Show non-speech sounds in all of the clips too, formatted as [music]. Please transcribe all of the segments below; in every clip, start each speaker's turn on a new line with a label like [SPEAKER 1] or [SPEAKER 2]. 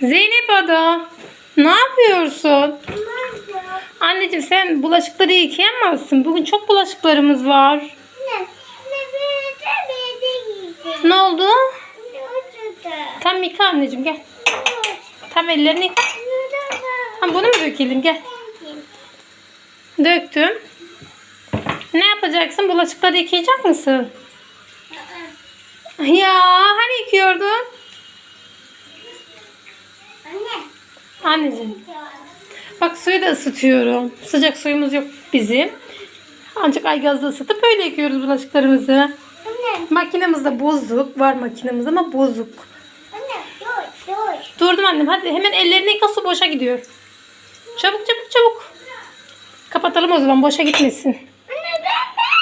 [SPEAKER 1] Zeynep Ada. Ne yapıyorsun? Anneciğim sen bulaşıkları yıkayamazsın. Bugün çok bulaşıklarımız var. Ne oldu? Tam yıka anneciğim gel. Tam ellerini yıka. Ha, bunu mu dökelim gel. Döktüm. Ne yapacaksın? Bulaşıkları yıkayacak mısın? Ya Anneciğim. Bak suyu da ısıtıyorum. Sıcak suyumuz yok bizim. Ancak aygazda ısıtıp böyle yıkıyoruz bulaşıklarımızı. Makinemiz de bozuk. Var makinemiz ama bozuk. Durdum annem hadi hemen ellerini yıka su boşa gidiyor. Çabuk çabuk çabuk. Kapatalım o zaman boşa gitmesin.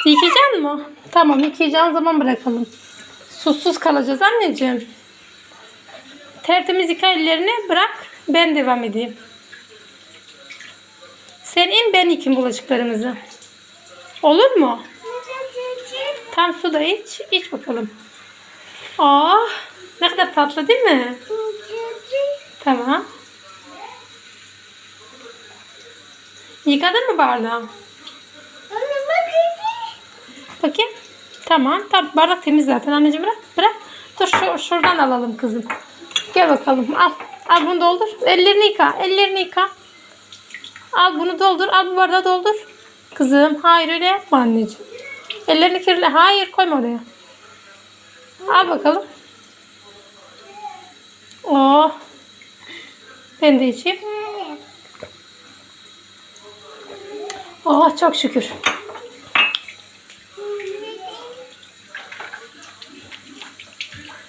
[SPEAKER 1] Yıkayacak mı? Tamam yıkayacağın zaman bırakalım. Susuz kalacağız anneciğim. Tertemiz yıka ellerini bırak ben devam edeyim. Sen in ben yıkayayım bulaşıklarımızı. Olur mu? Tam su da iç. iç bakalım. Aa, ne kadar tatlı değil mi? Tamam. Yıkadın mı bardağı? Bakayım. Tamam. Tamam. Bardak temiz zaten. Anneciğim bırak. Bırak. Dur şu, şuradan alalım kızım. Gel bakalım. Al. Al bunu doldur. Ellerini yıka. Ellerini yıka. Al bunu doldur. Al bu bardağı doldur. Kızım. Hayır öyle yapma anneciğim. Ellerini kirle. Hayır koyma oraya. Al bakalım. Oh. Ben de içeyim. Oh çok şükür.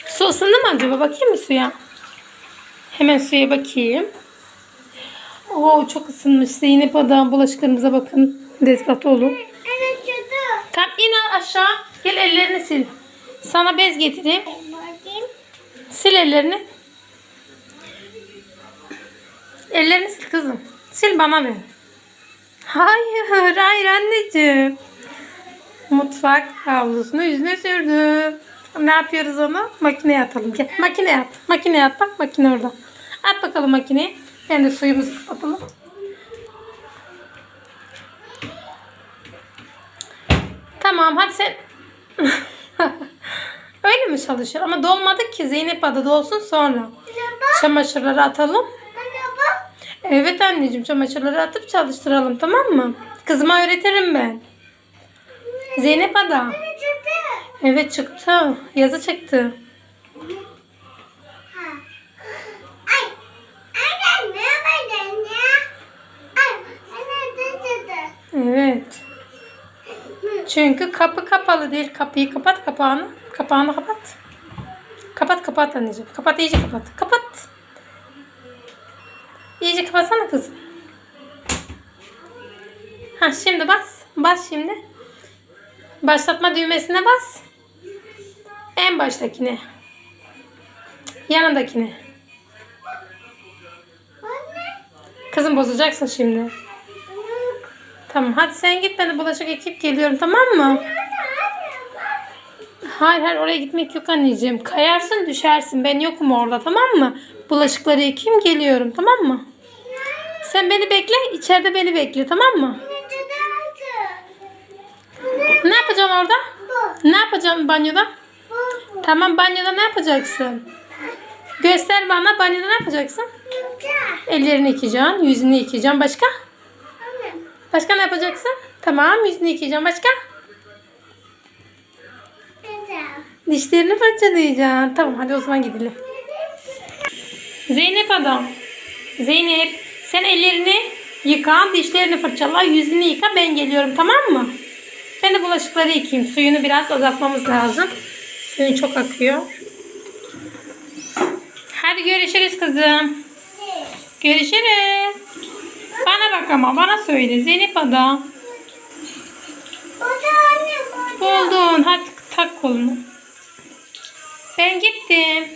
[SPEAKER 1] Su ısındı mı acaba? Bakayım mı suya? Hemen suya bakayım. Oo çok ısınmış. Zeynep Ada bulaşıklarımıza bakın. Dezgat olun. Tamam in aşağı. Gel ellerini sil. Sana bez getireyim. Sil ellerini. Ellerini sil kızım. Sil bana ver. Hayır, hayır anneciğim. Mutfak havlusunu yüzüne sürdüm. Ne yapıyoruz onu? Makineye atalım. Gel. Makineye at. Makineye at. Bak makine orada. At bakalım makineye. Ben de suyumuzu kapatalım. Tamam hadi sen. [laughs] Öyle mi çalışır? Ama dolmadı ki Zeynep adı dolsun sonra. Çamaşırları atalım. Evet anneciğim çamaşırları atıp çalıştıralım tamam mı? Kızıma öğretirim ben. Zeynep Ada. Evet çıktı. Yazı çıktı. Evet. Çünkü kapı kapalı değil. Kapıyı kapat kapağını. Kapağını kapat. Kapat kapat anneciğim. Kapat iyice kapat. Kapat. İyice kapatsana kızım. Ha şimdi bas. Bas şimdi. Başlatma düğmesine bas. En baştakine. Yanındakine. Kızım bozacaksın şimdi. Tamam hadi sen git ben de bulaşık ekip geliyorum tamam mı? Hayır hayır oraya gitmek yok anneciğim. Kayarsın düşersin ben yokum orada tamam mı? Bulaşıkları yıkayayım geliyorum tamam mı? Sen beni bekle içeride beni bekle tamam mı? Ne yapacağım orada? Ne yapacağım banyoda? Tamam banyoda ne yapacaksın? Göster bana banyoda ne yapacaksın? Ellerini yıkayacaksın, yüzünü yıkayacaksın. Başka? Başka ne yapacaksın? Tamam yüzünü yıkayacaksın. Başka? Dişlerini fırçalayacaksın. Tamam hadi o zaman gidelim. Zeynep adam. Zeynep sen ellerini yıka, dişlerini fırçala, yüzünü yıka. Ben geliyorum tamam mı? Ben de bulaşıkları yıkayayım. Suyunu biraz azaltmamız lazım. Suyun çok akıyor. Hadi görüşürüz kızım. Görüşürüz. Bana bak ama bana söyle Zeynep Ada. Buldun. Hadi tak kolunu. Ben gittim.